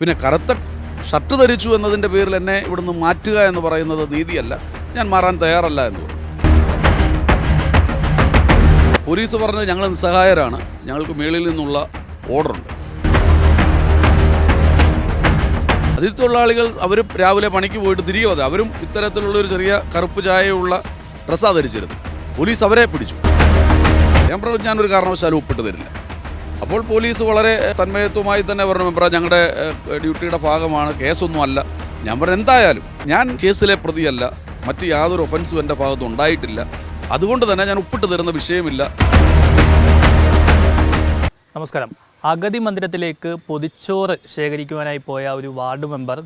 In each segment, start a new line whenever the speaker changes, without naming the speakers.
പിന്നെ കറുത്ത ഷർട്ട് ധരിച്ചു എന്നതിന്റെ പേരിൽ എന്നെ ഇവിടുന്ന് മാറ്റുക എന്ന് പറയുന്നത് നീതിയല്ല. ഞാൻ മാറാൻ തയ്യാറല്ല എന്ന് പറഞ്ഞു. പോലീസ് പറഞ്ഞത് ഞങ്ങൾ നിസ്സഹായരാണ്. ഞങ്ങൾക്ക് മേളിൽ നിന്നുള്ള ഓർഡറുണ്ട്. അതിഥി തൊഴിലാളികൾ അവർ രാവിലെ പണിക്ക് പോയിട്ട് തിരികെ വന്നത് അവരും ഇത്തരത്തിലുള്ള ഒരു ചെറിയ കറുപ്പ് ചായയുള്ള ഡ്രസ്സാണ് ധരിച്ചിരുന്നു പോലീസ് അവരെ പിടിച്ചു. ഞാൻ പറഞ്ഞു ഞാനൊരു കാരണവശാലും ഒപ്പിട്ട് തരില്ല. അപ്പോൾ പോലീസ് വളരെ തന്മയത്വമായി തന്നെ പറഞ്ഞു മെമ്പറ ഞങ്ങളുടെ ഡ്യൂട്ടിയുടെ ഭാഗമാണ് കേസൊന്നും അല്ല ഞാൻ പറഞ്ഞു എന്തായാലും ഞാൻ കേസിലെ പ്രതിയല്ല. മറ്റ് യാതൊരു ഒഫൻസും എന്റെ ഭാഗത്തും ഉണ്ടായിട്ടില്ല. അതുകൊണ്ട് തന്നെ ഞാൻ ഒപ്പിട്ട് തരുന്ന വിഷയമില്ല.
നമസ്കാരം. അഗതി മന്ദിരത്തിലേക്ക് പൊതിച്ചോറ് ശേഖരിക്കുവാനായി പോയ ഒരു വാർഡ് മെമ്പർ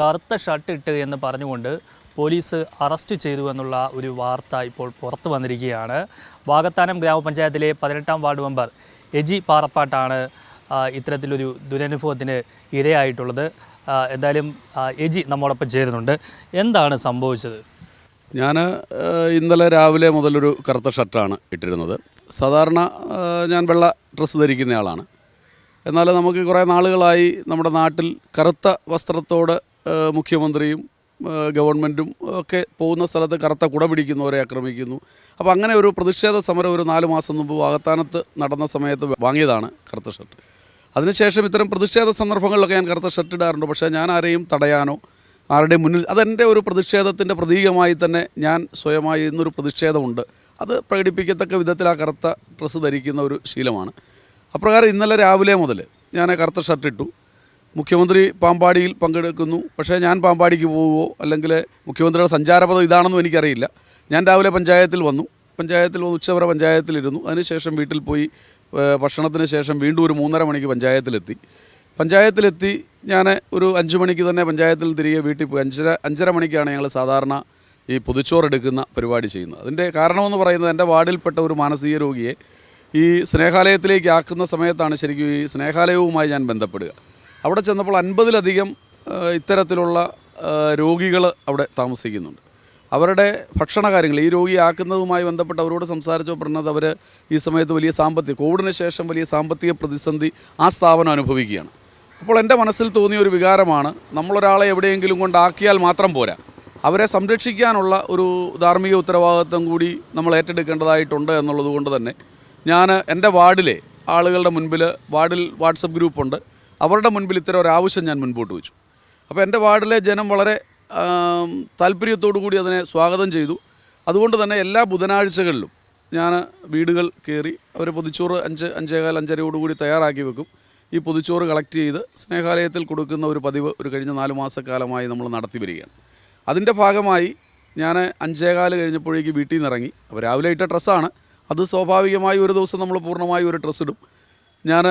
കറുത്ത ഷർട്ട് ഇട്ട് എന്ന് പറഞ്ഞുകൊണ്ട് പോലീസ് അറസ്റ്റ് ചെയ്തു എന്നുള്ള ഒരു വാർത്ത ഇപ്പോൾ പുറത്തു വന്നിരിക്കുകയാണ്. വാഗത്താനം ഗ്രാമപഞ്ചായത്തിലെ പതിനെട്ടാം വാർഡ് മെമ്പർ എജി പാറപ്പാട്ടാണ് ഇത്തരത്തിലൊരു ദുരനുഭവത്തിന് ഇരയായിട്ടുള്ളത്. എന്തായാലും എജി നമ്മോടൊപ്പം ചേരുന്നുണ്ട്. എന്താണ് സംഭവിച്ചത്?
ഞാൻ ഇന്നലെ രാവിലെ മുതലൊരു കറുത്ത ഷർട്ടാണ് ഇട്ടിരുന്നത്. സാധാരണ ഞാൻ വെള്ള ഡ്രസ്സ് ധരിക്കുന്നയാളാണ്. എന്നാൽ നമുക്ക് കുറേ നാളുകളായി നമ്മുടെ നാട്ടിൽ കറുത്ത വസ്ത്രത്തോട് മുഖ്യമന്ത്രിയും ഗവൺമെന്റും ഒക്കെ പോകുന്ന സ്ഥലത്ത് കറുത്ത കുട പിടിക്കുന്നവരെ ആക്രമിക്കുന്നു. അപ്പോൾ അങ്ങനെ ഒരു പ്രതിഷേധ സമരം ഒരു നാല് മാസം മുമ്പ് വാഗത്താനത്ത് നടന്ന സമയത്ത് വാങ്ങിയതാണ് കറുത്ത ഷർട്ട്. അതിനുശേഷം ഇത്തരം പ്രതിഷേധ സന്ദർഭങ്ങളിലൊക്കെ ഞാൻ കറുത്ത ഷർട്ട് ഇടാറുണ്ട്. പക്ഷേ ഞാൻ ആരെയും തടയാനോ ആരുടെയും മുന്നിൽ അതെന്റെ ഒരു പ്രതിഷേധത്തിന്റെ പ്രതീകമായി തന്നെ ഞാൻ സ്വയമായി ഇന്നൊരു പ്രതിഷേധമുണ്ട്. അത് പ്രകടിപ്പിക്കത്തക്ക വിധത്തിൽ ആ കറുത്ത ഡ്രസ്സ് ധരിക്കുന്ന ഒരു ശീലമാണ്. അപ്രകാരം ഇന്നലെ രാവിലെ മുതൽ ഞാൻ കറുത്ത ഷർട്ട് ഇട്ടു. മുഖ്യമന്ത്രി പാമ്പാടിയിൽ പങ്കെടുക്കുന്നു. പക്ഷേ ഞാൻ പാമ്പാടിക്ക് പോവുമോ അല്ലെങ്കിൽ മുഖ്യമന്ത്രിയുടെ സഞ്ചാരപഥം ഇതാണെന്നും എനിക്കറിയില്ല. ഞാൻ രാവിലെ പഞ്ചായത്തിൽ വന്നു. പഞ്ചായത്തിൽ വന്ന് ഉച്ചവരെ പഞ്ചായത്തിലിരുന്നു. അതിനുശേഷം വീട്ടിൽ പോയി ഭക്ഷണത്തിന് ശേഷം വീണ്ടും ഒരു മൂന്നര മണിക്ക് പഞ്ചായത്തിലെത്തി. പഞ്ചായത്തിലെത്തി ഞാൻ ഒരു അഞ്ച് മണിക്ക് തന്നെ പഞ്ചായത്തിൽ തിരികെ വീട്ടിൽ പോയി. അഞ്ചര അഞ്ചര മണിക്കാണ് ഞങ്ങൾ സാധാരണ ഈ പൊതിച്ചോറ് എടുക്കുന്ന പരിപാടി ചെയ്യുന്നത്. അതിന്റെ കാരണമെന്ന് പറയുന്നത് എന്റെ വാർഡിൽപ്പെട്ട ഒരു മാനസിക രോഗിയെ ഈ സ്നേഹാലയത്തിലേക്ക് ആക്കുന്ന സമയത്താണ് ശരിക്കും ഈ സ്നേഹാലയവുമായി ഞാൻ ബന്ധപ്പെടുക. അവിടെ ചെന്നപ്പോൾ അൻപതിലധികം ഇത്തരത്തിലുള്ള രോഗികൾ അവിടെ താമസിക്കുന്നുണ്ട്. അവരുടെ ഭക്ഷണ കാര്യങ്ങൾ ഈ രോഗി ആക്കുന്നതുമായി ബന്ധപ്പെട്ട് അവരോട് സംസാരിച്ചോ പറഞ്ഞത് അവർ ഈ സമയത്ത് വലിയ സാമ്പത്തിക കോവിഡിന് ശേഷം വലിയ സാമ്പത്തിക പ്രതിസന്ധി ആ സ്ഥാപനം അനുഭവിക്കുകയാണ്. അപ്പോൾ എന്റെ മനസ്സിൽ തോന്നിയ ഒരു വികാരമാണ് നമ്മളൊരാളെ എവിടെയെങ്കിലും കൊണ്ടാക്കിയാൽ മാത്രം പോരാ. അവരെ സംരക്ഷിക്കാനുള്ള ഒരു ധാർമ്മിക ഉത്തരവാദിത്വം കൂടി നമ്മൾ ഏറ്റെടുക്കേണ്ടതായിട്ടുണ്ട് എന്നുള്ളത് കൊണ്ട് തന്നെ ഞാൻ എന്റെ വാർഡിലെ ആളുകളുടെ മുൻപിൽ വാർഡിൽ വാട്സപ്പ് ഗ്രൂപ്പുണ്ട്. അവരുടെ മുൻപിൽ ഇത്തരം ഒരു ആവശ്യം ഞാൻ മുൻപോട്ട് വെച്ചു. അപ്പോൾ എന്റെ വാർഡിലെ ജനം വളരെ താല്പര്യത്തോടു കൂടി അതിനെ സ്വാഗതം ചെയ്തു. അതുകൊണ്ട് തന്നെ എല്ലാ ബുധനാഴ്ചകളിലും ഞാൻ വീടുകൾ കയറി അവർ പൊതിച്ചോറ് അഞ്ച് അഞ്ചേകാൽ അഞ്ചരയോടുകൂടി തയ്യാറാക്കി വെക്കും. ഈ പൊതിച്ചോറ് കളക്ട് ചെയ്ത് സ്നേഹാലയത്തിൽ കൊടുക്കുന്ന ഒരു പതിവ് ഒരു കഴിഞ്ഞ നാല് മാസക്കാലമായി നമ്മൾ നടത്തി വരികയാണ്. അതിന്റെ ഭാഗമായി ഞാൻ അഞ്ചേകാൽ കഴിഞ്ഞപ്പോഴേക്ക് വീട്ടിൽ നിന്ന് ഇറങ്ങി അപ്പോൾ രാവിലെ ഇട്ട ഡ്രസ്സാണ്. അത് സ്വാഭാവികമായി ഒരു ദിവസം നമ്മൾ പൂർണമായി ഒരു ഡ്രസ്സ് ഇടും. ഞാൻ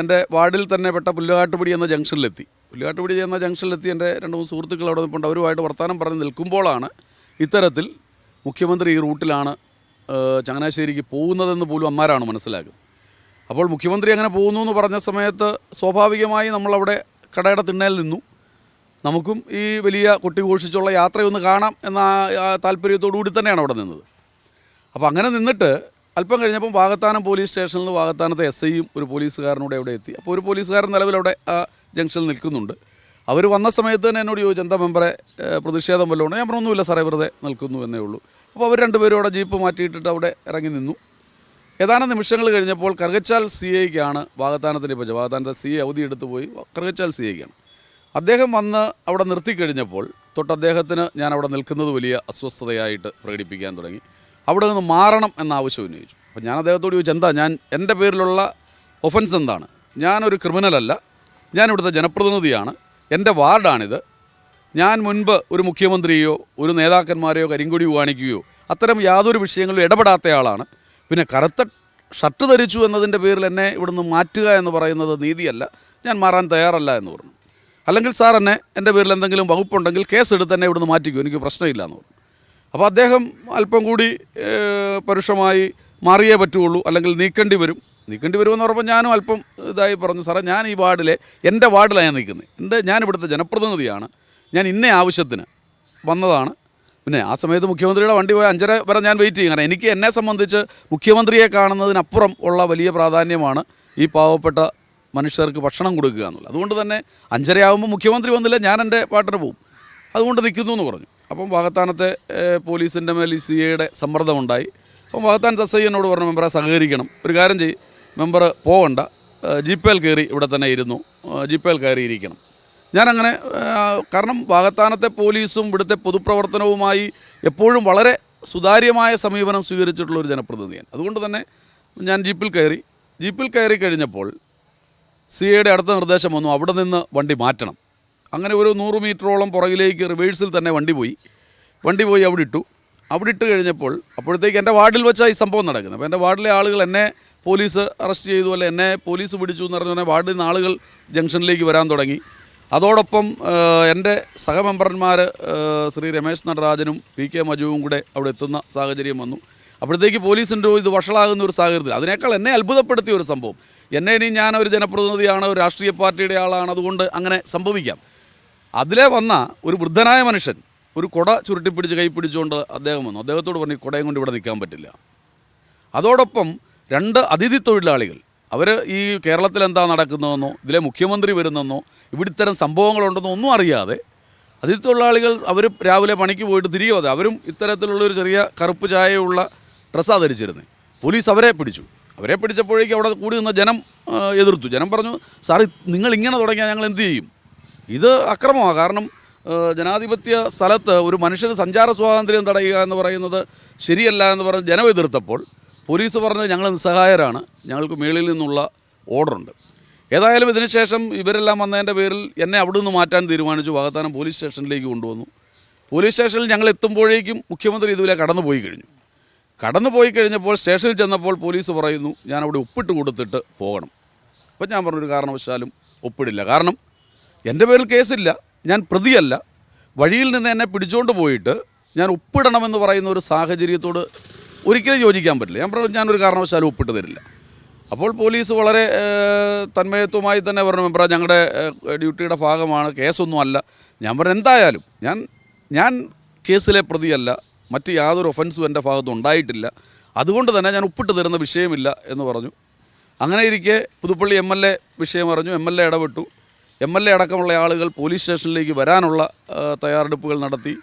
എന്റെ വാർഡിൽ തന്നെ പെട്ട പുല്ലുകാട്ടുപടി എന്ന ജംഗ്ഷനിലെത്തി. പുല്ലുകാട്ടുപടി എന്ന ജംഗ്ഷനിലെത്തി എന്റെ രണ്ട് മൂന്ന് സുഹൃത്തുക്കൾ അവിടെ നിൽപ്പുണ്ട് അവരുമായിട്ട് വർത്തമാനം പറഞ്ഞ് നിൽക്കുമ്പോഴാണ് ഇത്തരത്തിൽ മുഖ്യമന്ത്രി ഈ റൂട്ടിലാണ് ചങ്ങനാശ്ശേരിക്ക് പോകുന്നതെന്ന് പോലും അമ്മാരാണ് മനസ്സിലാക്കുന്നത്. അപ്പോൾ മുഖ്യമന്ത്രി അങ്ങനെ പോകുന്നു എന്ന് പറഞ്ഞ സമയത്ത് സ്വാഭാവികമായി നമ്മളവിടെ കടയുടെ തിണ്ണയിൽ നിന്നു. നമുക്കും ഈ വലിയ കൊട്ടിഘോഷിച്ചുള്ള യാത്രയൊന്ന് കാണാം എന്ന താല്പര്യത്തോടു കൂടി തന്നെയാണ് അവിടെ നിന്നത്. അപ്പോൾ അങ്ങനെ നിന്നിട്ട് അല്പം കഴിഞ്ഞപ്പം വാഗത്താനം പോലീസ് സ്റ്റേഷനിൽ വാഗത്താനത്തെ എസ് ഐയും ഒരു പോലീസുകാരനൂടെ അവിടെ എത്തി. അപ്പോൾ ഒരു പോലീസുകാരൻ നിലവിൽ അവിടെ ആ ജംഗ്ഷനിൽ നിൽക്കുന്നുണ്ട്. അവർ വന്ന സമയത്ത് തന്നെ എന്നോട് ചോദിച്ചു എന്താ മെമ്പറെ പ്രതിഷേധം വല്ലതും ഉണ്ടോ ഞാൻ പറഞ്ഞൊന്നുമില്ല സാറേ വെറുതെ നിൽക്കുന്നു എന്നേ ഉള്ളൂ. അപ്പോൾ അവർ രണ്ടുപേരും അവിടെ ജീപ്പ് മാറ്റിയിട്ടിട്ട് അവിടെ ഇറങ്ങി നിന്നു. ഏതാനും നിമിഷങ്ങൾ കഴിഞ്ഞപ്പോൾ കറുകച്ചാൽ സി ഐക്കാണ് വാഗത്താനത്തിന്റെ ഇപ്പോൾ വാഗത്താനത്തെ സി ഐ അവധി എടുത്തു പോയി കറുകച്ചാൽ സി ഐക്കാണ് അദ്ദേഹം വന്ന് അവിടെ നിർത്തിക്കഴിഞ്ഞപ്പോൾ തൊട്ട് അദ്ദേഹത്തിന് ഞാൻ അവിടെ നിൽക്കുന്നത് വലിയ അസ്വസ്ഥതയായിട്ട് പ്രകടിപ്പിക്കാൻ തുടങ്ങി. അവിടെ നിന്ന് മാറണം എന്ന ആവശ്യം ഉന്നയിച്ചു. അപ്പോൾ ഞാൻ അദ്ദേഹത്തോട് ചോദിച്ചു എന്താ ഞാൻ എന്റെ പേരിലുള്ള ഒഫൻസ് എന്താണ്? ഞാനൊരു ക്രിമിനലല്ല ഞാൻ ഇവിടുത്തെ ജനപ്രതിനിധിയാണ്. എന്റെ വാർഡാണിത്. ഞാൻ മുൻപ് ഒരു മുഖ്യമന്ത്രിയോ ഒരു നേതാക്കന്മാരെയോ കരിങ്കൊടി കാണിക്കുകയോ അത്തരം യാതൊരു വിഷയങ്ങളിലും ഇടപെടാത്ത ആളാണ്. പിന്നെ കറുത്ത ഷർട്ട് ധരിച്ചു എന്നതിന്റെ പേരിൽ എന്നെ ഇവിടുന്ന് മാറ്റുക എന്ന് പറയുന്നത് നീതിയല്ല. ഞാൻ മാറാൻ തയ്യാറല്ല എന്ന് പറഞ്ഞു. അല്ലെങ്കിൽ സാർ എന്നെ എന്റെ പേരിൽ എന്തെങ്കിലും വകുപ്പുണ്ടെങ്കിൽ കേസ് എടുത്ത് എന്നെ ഇവിടുന്ന് മാറ്റിക്കോ. എനിക്ക് പ്രശ്നമില്ല എന്ന് പറഞ്ഞു. അപ്പോൾ അദ്ദേഹം അല്പം കൂടി പരുഷമായി മാറിയേ പറ്റുള്ളൂ അല്ലെങ്കിൽ നീക്കേണ്ടി വരും. നീക്കേണ്ടി വരുമെന്ന് പറഞ്ഞപ്പോൾ ഞാനും അല്പം ഇതായി പറഞ്ഞു സാറേ ഞാൻ ഈ വാർഡിലെ എന്റെ വാർഡിലാണ് ഞാൻ നിൽക്കുന്നത്. എന്റെ ഞാൻ ഇവിടുത്തെ ജനപ്രതിനിധിയാണ്. ഞാൻ ഇന്ന ആവശ്യത്തിന് വന്നതാണ്. പിന്നെ ആ സമയത്ത് മുഖ്യമന്ത്രിയുടെ വണ്ടി പോയ അഞ്ചര വരെ ഞാൻ വെയിറ്റ് ചെയ്യും. കാരണം എനിക്ക് എന്നെ സംബന്ധിച്ച് മുഖ്യമന്ത്രിയെ കാണുന്നതിനപ്പുറം ഉള്ള വലിയ പ്രാധാന്യമാണ് ഈ പാവപ്പെട്ട മനുഷ്യർക്ക് ഭക്ഷണം കൊടുക്കുക എന്നുള്ളത്. അതുകൊണ്ട് തന്നെ അഞ്ചരയാകുമ്പോൾ മുഖ്യമന്ത്രി വന്നില്ല ഞാൻ എന്റെ പാട്ടിന് പോകും അതുകൊണ്ട് നിൽക്കുന്നു എന്ന് പറഞ്ഞു. അപ്പം വാഗത്താനത്തെ പോലീസിന്റെ മേൽ ഈ സി എയുടെ സമ്മർദ്ദമുണ്ടായി. അപ്പം വാഗത്താനത്ത് എസ് ഐ എന്നോട് പറഞ്ഞു മെമ്പറെ സഹകരിക്കണം. ഒരു കാര്യം ചെയ്യും. മെമ്പർ പോകണ്ട ജീപ്പേൽ കയറി ഇവിടെ തന്നെ ഇരുന്നു. ജീപ്പേൽ കയറി ഇരിക്കണം ഞാനങ്ങനെ കാരണം വാഗത്താനത്തെ പോലീസും ഇവിടുത്തെ പൊതുപ്രവർത്തനവുമായി എപ്പോഴും വളരെ സുതാര്യമായ സമീപനം സ്വീകരിച്ചിട്ടുള്ള ഒരു ജനപ്രതിനിധിയാണ്. അതുകൊണ്ട് തന്നെ ഞാൻ ജീപ്പിൽ കയറി. ജീപ്പിൽ കയറി കഴിഞ്ഞപ്പോൾ സി എയുടെ അടുത്ത നിർദ്ദേശം വന്നു അവിടെ നിന്ന് വണ്ടി മാറ്റണം. അങ്ങനെ ഒരു നൂറ് മീറ്ററോളം പുറകിലേക്ക് റിവേഴ്സിൽ തന്നെ വണ്ടി പോയി. വണ്ടി പോയി അവിടെ ഇട്ടു. അവിടെ ഇട്ട് കഴിഞ്ഞപ്പോൾ അപ്പോഴത്തേക്ക് എന്റെ വാർഡിൽ വെച്ചാണ് ഈ സംഭവം നടക്കുന്നത്. അപ്പോൾ എന്റെ വാർഡിലെ ആളുകൾ എന്നെ പോലീസ് അറസ്റ്റ് ചെയ്തു അല്ലെ എന്നെ പോലീസ് പിടിച്ചു എന്ന് പറഞ്ഞാൽ വാർഡിൽ നിന്ന് ആളുകൾ ജംഗ്ഷനിലേക്ക് വരാൻ തുടങ്ങി. അതോടൊപ്പം എന്റെ സഹമെമ്പർമാർ ശ്രീ രമേശ് നടരാജനും പി കെ മജുവും കൂടെ അവിടെ എത്തുന്ന സാഹചര്യം വന്നു. അപ്പോഴത്തേക്ക് പോലീസിന്റെ ഇത് വഷളാകുന്ന ഒരു സാഹചര്യത്തിൽ അതിനേക്കാൾ എന്നെ അത്ഭുതപ്പെടുത്തിയ ഒരു സംഭവം. എന്നെ ഇനി ഞാൻ ഒരു ജനപ്രതിനിധിയാണ് ഒരു രാഷ്ട്രീയ പാർട്ടിയുടെ ആളാണ് അതുകൊണ്ട് അങ്ങനെ സംഭവിക്കാം. അതിലെ വന്ന ഒരു വൃദ്ധനായ മനുഷ്യൻ ഒരു കുട ചുരുട്ടിപ്പിടിച്ച് കൈ പിടിച്ചുകൊണ്ട് അദ്ദേഹം വന്നു. അദ്ദേഹത്തോട് പറഞ്ഞു "ഈ കുടയും കൊണ്ട് ഇവിടെ നിൽക്കാൻ പറ്റില്ല. അതോടൊപ്പം രണ്ട് അതിഥി തൊഴിലാളികൾ അവർ ഈ കേരളത്തിൽ എന്താ നടക്കുന്നതെന്നോ ഇതിലെ മുഖ്യമന്ത്രി വരുന്നെന്നോ ഇവിടിത്തരം സംഭവങ്ങളുണ്ടെന്നോ ഒന്നും അറിയാതെ അതിഥി തൊഴിലാളികൾ അവർ രാവിലെ പണിക്ക് പോയിട്ട് തിരികെ വന്നത് അവരും ഇത്തരത്തിലുള്ള ഒരു ചെറിയ കറുപ്പ് ചായയുള്ള ഡ്രസ്സാണ് ധരിച്ചിരുന്നത് പോലീസ് അവരെ പിടിച്ചു. അവരെ പിടിച്ചപ്പോഴേക്കും അവിടെ കൂടി നിന്ന ജനം എതിർത്തു. ജനം പറഞ്ഞു സാർ നിങ്ങൾ ഇങ്ങനെ തുടങ്ങിയാൽ ഞങ്ങൾ എന്ത് ചെയ്യും? ഇത് അക്രമമാണ് കാരണം ജനാധിപത്യ സ്ഥലത്ത് ഒരു മനുഷ്യന് സഞ്ചാര സ്വാതന്ത്ര്യം തടയുക എന്ന് പറയുന്നത് ശരിയല്ല എന്ന് പറഞ്ഞ് ജനം എതിർത്തപ്പോൾ പോലീസ് പറഞ്ഞത് ഞങ്ങൾ നിസ്സഹായരാണ്. ഞങ്ങൾക്ക് മേളിൽ നിന്നുള്ള ഓർഡറുണ്ട്. ഏതായാലും ഇതിനുശേഷം ഇവരെല്ലാം വന്നതിന്റെ പേരിൽ എന്നെ അവിടെ നിന്ന് മാറ്റാൻ തീരുമാനിച്ചു. വാഗത്താനം പോലീസ് സ്റ്റേഷനിലേക്ക് കൊണ്ടുവന്നു. പോലീസ് സ്റ്റേഷനിൽ ഞങ്ങൾ എത്തുമ്പോഴേക്കും മുഖ്യമന്ത്രി ഇതുവരെ കടന്നു പോയി കഴിഞ്ഞു. കടന്നു പോയി കഴിഞ്ഞപ്പോൾ സ്റ്റേഷനിൽ ചെന്നപ്പോൾ പോലീസ് പറയുന്നു ഞാൻ അവിടെ ഒപ്പിട്ട് കൊടുത്തിട്ട് പോകണം. അപ്പം ഞാൻ പറഞ്ഞൊരു കാരണവശാലും ഒപ്പിടില്ല. കാരണം എന്റെ പേരിൽ കേസില്ല. ഞാൻ പ്രതിയല്ല. വഴിയിൽ നിന്ന് എന്നെ പിടിച്ചുകൊണ്ട് പോയിട്ട് ഞാൻ ഒപ്പിടണമെന്ന് പറയുന്ന ഒരു സാഹചര്യത്തോട് ഒരിക്കലും യോജിക്കാൻ പറ്റില്ല. ഞാൻ പറഞ്ഞു ഞാനൊരു കാരണവശാലും ഒപ്പിട്ട് തരില്ല. അപ്പോൾ പോലീസ് വളരെ തന്മയത്വമായി തന്നെ പറഞ്ഞു മെമ്പറ ഞങ്ങളുടെ ഡ്യൂട്ടിയുടെ ഭാഗമാണ്. കേസൊന്നും അല്ല. ഞാൻ പറഞ്ഞു എന്തായാലും ഞാൻ ഞാൻ കേസിലെ പ്രതിയല്ല. മറ്റ് യാതൊരു ഒഫൻസും എന്റെ ഭാഗത്ത് ഉണ്ടായിട്ടില്ല. അതുകൊണ്ട് തന്നെ ഞാൻ ഒപ്പിട്ട് തരുന്ന വിഷയമില്ല എന്ന് പറഞ്ഞു. അങ്ങനെ ഇരിക്കെ പുതുപ്പള്ളി എം എൽ എ വിഷയം അറിഞ്ഞു. എം എൽ എ ഇടപെട്ടു. എം എൽ എ അടക്കമുള്ള ആളുകൾ പോലീസ് സ്റ്റേഷനിലേക്ക് വരാനുള്ള തയ്യാറെടുപ്പുകൾ നടത്തി.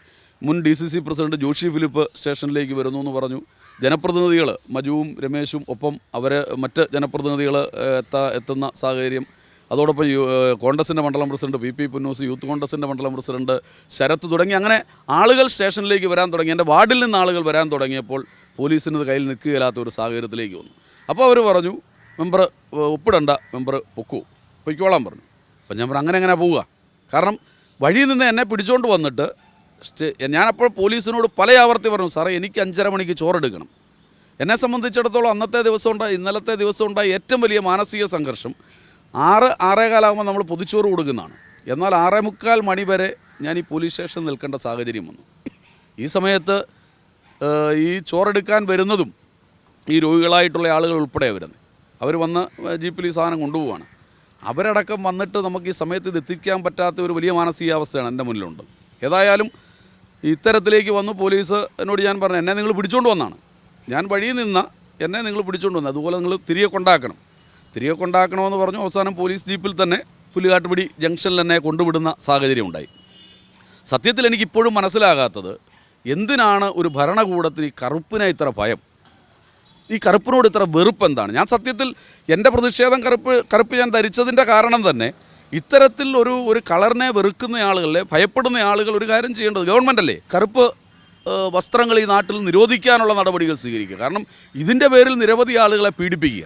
മുൻ D C C president Joshi Philip സ്റ്റേഷനിലേക്ക് വരുന്നു എന്ന് പറഞ്ഞു. ജനപ്രതിനിധികൾ മജുവും രമേശും ഒപ്പം അവർ മറ്റ് ജനപ്രതിനിധികൾ എത്താ എത്തുന്ന സാഹചര്യം. അതോടൊപ്പം കോൺഗ്രസിന്റെ മണ്ഡലം president P P Punnoose youth കോൺഗ്രസിന്റെ മണ്ഡലം പ്രസിഡന്റ് ശരത്ത് തുടങ്ങി. അങ്ങനെ ആളുകൾ സ്റ്റേഷനിലേക്ക് വരാൻ തുടങ്ങി. എന്റെ വാർഡിൽ നിന്ന് ആളുകൾ വരാൻ തുടങ്ങിയപ്പോൾ പോലീസിന് കയ്യിൽ നിൽക്കുകയില്ലാത്ത ഒരു സാഹചര്യത്തിലേക്ക് വന്നു. അപ്പോൾ അവർ പറഞ്ഞു മെമ്പർ ഒപ്പിടണ്ട മെമ്പർ പൊക്കൂ. പൊയ്ക്കോളാൻ പറഞ്ഞു. അപ്പം ഞാൻ പറഞ്ഞു അങ്ങനെ എങ്ങനെ പോവുക? കാരണം വഴിയിൽ നിന്ന് എന്നെ പിടിച്ചുകൊണ്ട് വന്നിട്ട് ഞാനപ്പോൾ പോലീസിനോട് പല ആവർത്തി പറഞ്ഞു സാറേ എനിക്ക് അഞ്ചര മണിക്ക് ചോറെടുക്കണം. എന്നെ സംബന്ധിച്ചിടത്തോളം അന്നത്തെ ദിവസം ഉണ്ടായി ഇന്നലത്തെ ദിവസം ഉണ്ടായി ഏറ്റവും വലിയ മാനസിക സംഘർഷം ആറ് ആറേകാലാകുമ്പോൾ നമ്മൾ പൊതിച്ചോറ് കൊടുക്കുന്നതാണ്. എന്നാൽ ആറേ മുക്കാൽ മണി വരെ ഞാൻ ഈ പോലീസ് സ്റ്റേഷൻ നിൽക്കേണ്ട സാഹചര്യം വന്നു. ഈ സമയത്ത് ഈ ചോറെടുക്കാൻ വരുന്നതും ഈ രോഗികളായിട്ടുള്ള ആളുകൾ ഉൾപ്പെടെ വരുന്നത്. അവർ വന്ന് ജീപ്പിൽ ഈ സാധനം കൊണ്ടുപോവാണ്. അവരടക്കം വന്നിട്ട് നമുക്ക് ഈ സമയത്ത് ഇത് എത്തിക്കാൻ പറ്റാത്ത ഒരു വലിയ മാനസികാവസ്ഥയാണ് എന്റെ മുന്നിലുണ്ട്. ഏതായാലും ഇത്തരത്തിലേക്ക് വന്നു പോലീസ് എന്നോട് ഞാൻ പറഞ്ഞു എന്നെ നിങ്ങൾ പിടിച്ചുകൊണ്ട് വന്നാണ്. ഞാൻ വഴിയിൽ നിന്ന എന്നെ നിങ്ങൾ പിടിച്ചുകൊണ്ട് വന്നു. അതുപോലെ നിങ്ങൾ തിരികെ കൊണ്ടാക്കണം. തിരികെ കൊണ്ടാക്കണമെന്ന് പറഞ്ഞു അവസാനം പോലീസ് ജീപ്പിൽ തന്നെ പുലികാട്ടുപിടി ജംഗ്ഷനിൽ എന്നെ കൊണ്ടുവിടുന്ന സാഹചര്യം ഉണ്ടായി. സത്യത്തിൽ എനിക്കിപ്പോഴും മനസ്സിലാകാത്തത് എന്തിനാണ് ഒരു ഭരണകൂടത്തിന് ഈ കറുപ്പിനെ ഇത്ര ഭയം? ഈ കറുപ്പിനോട് ഇത്ര വെറുപ്പ് എന്താണ് ഞാൻ സത്യത്തിൽ എന്റെ പ്രതിഷേധം കറുപ്പ് കറുപ്പ് ഞാൻ ധരിച്ചതിന്റെ കാരണം തന്നെ ഇത്തരത്തിൽ ഒരു ഒരു കളറിനെ വെറുക്കുന്ന ആളുകളെ ഭയപ്പെടുന്ന ആളുകൾ ഒരു കാര്യം ചെയ്യേണ്ടത് ഗവൺമെന്റ് അല്ലേ കറുപ്പ് വസ്ത്രങ്ങൾ ഈ നാട്ടിൽ നിരോധിക്കാനുള്ള നടപടികൾ സ്വീകരിക്കുക. കാരണം ഇതിന്റെ പേരിൽ നിരവധി ആളുകളെ പീഡിപ്പിക്കുക.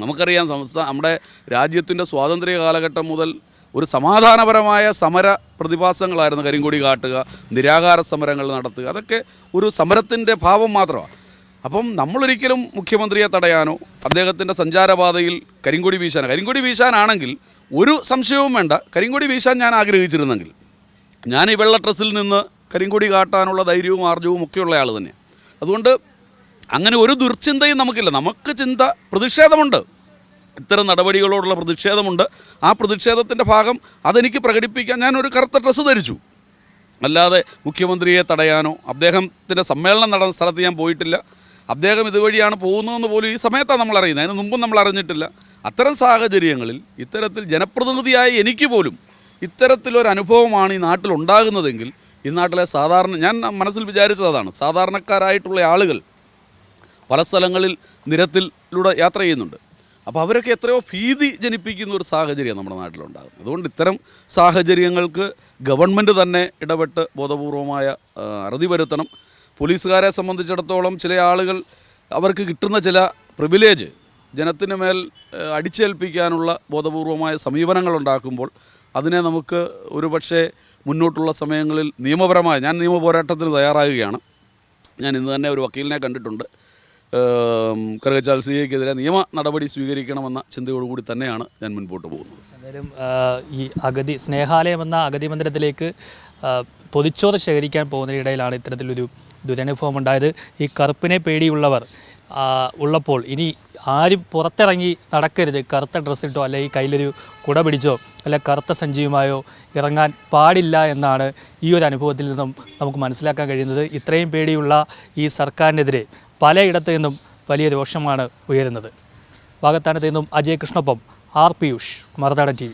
നമുക്കറിയാം സംസ്ഥാന നമ്മുടെ രാജ്യത്തിന്റെ സ്വാതന്ത്ര്യ കാലഘട്ടം മുതൽ ഒരു സമാധാനപരമായ സമര പ്രതിഭാസങ്ങളായിരുന്നു കരിങ്കൊടി കാട്ടുക നിരാകാര സമരങ്ങൾ നടത്തുക. അതൊക്കെ ഒരു സമരത്തിന്റെ ഭാവം മാത്രമാണ്. അപ്പം നമ്മളൊരിക്കലും മുഖ്യമന്ത്രിയെ തടയാനോ അദ്ദേഹത്തിന്റെ സഞ്ചാരപാതയിൽ കരിങ്കൊടി വീശാനോ കരിങ്കൊടി വീശാനാണെങ്കിൽ ഒരു സംശയവും വേണ്ട. കരിങ്കൊടി വീശാൻ ഞാൻ ആഗ്രഹിച്ചിരുന്നെങ്കിൽ. ഞാൻ ഈ വെള്ള ഡ്രസ്സിൽ നിന്ന് കരിങ്കൊടി കാട്ടാനുള്ള ധൈര്യവും ആർജവും ഒക്കെയുള്ള ആൾ തന്നെ. അതുകൊണ്ട് അങ്ങനെ ഒരു ദുർചിന്തയും നമുക്കില്ല. നമുക്ക് ചിന്ത പ്രതിഷേധമുണ്ട്. ഇത്തരം നടപടികളോടുള്ള പ്രതിഷേധമുണ്ട്. ആ പ്രതിഷേധത്തിന്റെ ഭാഗം അതെനിക്ക് പ്രകടിപ്പിക്കാൻ ഞാൻ ഒരു കറുത്ത ഡ്രസ്സ് ധരിച്ചു. അല്ലാതെ മുഖ്യമന്ത്രിയെ തടയാനോ അദ്ദേഹത്തിന്റെ സമ്മേളനം നടന്ന സ്ഥലത്ത് ഞാൻ പോയിട്ടില്ല. അദ്ദേഹം ഇതുവഴിയാണ് പോകുന്നതെന്ന് പോലും ഈ സമയത്താണ് നമ്മൾ അറിയുന്നത്. അതിന് മുമ്പും നമ്മൾ അറിഞ്ഞിട്ടില്ല. അത്തരം സാഹചര്യങ്ങളിൽ ഇത്തരത്തിൽ ജനപ്രതിനിധിയായ എനിക്ക് പോലും ഇത്തരത്തിലൊരു അനുഭവമാണ് ഈ നാട്ടിൽ ഉണ്ടാകുന്നതെങ്കിൽ ഈ നാട്ടിലെ സാധാരണ ഞാൻ മനസ്സിൽ വിചാരിച്ചതാണ് സാധാരണക്കാരായിട്ടുള്ള ആളുകൾ പല സ്ഥലങ്ങളിൽ നിരത്തിലൂടെ യാത്ര ചെയ്യുന്നുണ്ട്. അപ്പോൾ അവരൊക്കെ എത്രയോ ഭീതി ജനിപ്പിക്കുന്ന ഒരു സാഹചര്യം നമ്മുടെ നാട്ടിലുണ്ടാകുന്നത്. അതുകൊണ്ട് ഇത്തരം സാഹചര്യങ്ങൾക്ക് ഗവൺമെന്റ് തന്നെ ഇടപെട്ട് ബോധപൂർവമായ അറുതി വരുത്തണം. പോലീസുകാരെ സംബന്ധിച്ചിടത്തോളം ചില ആളുകൾ അവർക്ക് കിട്ടുന്ന ചില പ്രിവിലേജ് ജനത്തിന് മേൽ അടിച്ചേൽപ്പിക്കാനുള്ള ബോധപൂർവമായ സമീപനങ്ങൾ ഉണ്ടാക്കുമ്പോൾ അതിനെ നമുക്ക് ഒരുപക്ഷെ മുന്നോട്ടുള്ള സമയങ്ങളിൽ നിയമപരമായ ഞാൻ നിയമ പോരാട്ടത്തിന് തയ്യാറാകുകയാണ്. ഞാൻ ഇന്ന് തന്നെ ഒരു വക്കീലിനെ കണ്ടിട്ടുണ്ട്. കറുകച്ചാൽ സി എക്കെതിരെ നിയമ നടപടി സ്വീകരിക്കണമെന്ന ചിന്തയോടുകൂടി തന്നെയാണ് ഞാൻ മുൻപോട്ട് പോകുന്നത്.
എന്തായാലും ഈ അഗതി സ്നേഹാലയം എന്ന അഗതി മന്ദിരത്തിലേക്ക് പൊതിച്ചോറ് ശേഖരിക്കാൻ പോകുന്നതിനിടയിലാണ് ഇത്തരത്തിലൊരു ദുരനുഭവം ഉണ്ടായത് ഈ കറുപ്പിനെ പേടിയുള്ളവർ ഉള്ളപ്പോൾ ഇനി ആരും പുറത്തിറങ്ങി നടക്കരുത്. കറുത്ത ഡ്രസ്സിട്ടോ അല്ലെങ്കിൽ കയ്യിലൊരു കുട പിടിച്ചോ അല്ല കറുത്ത സഞ്ചിയുമായോ ഇറങ്ങാൻ പാടില്ല എന്നാണ് ഈ ഒരു അനുഭവത്തിൽ നിന്നും നമുക്ക് മനസ്സിലാക്കാൻ കഴിയുന്നത്. ഇത്രയും പേടിയുള്ള ഈ സർക്കാരിനെതിരെ പലയിടത്തു നിന്നും വലിയ രോഷമാണ് ഉയരുന്നത്. ഭാഗത്താനത്ത് നിന്നും അജയ് കൃഷ്ണൊപ്പം ആർ പിയൂഷ് മറുനാടൻ ടി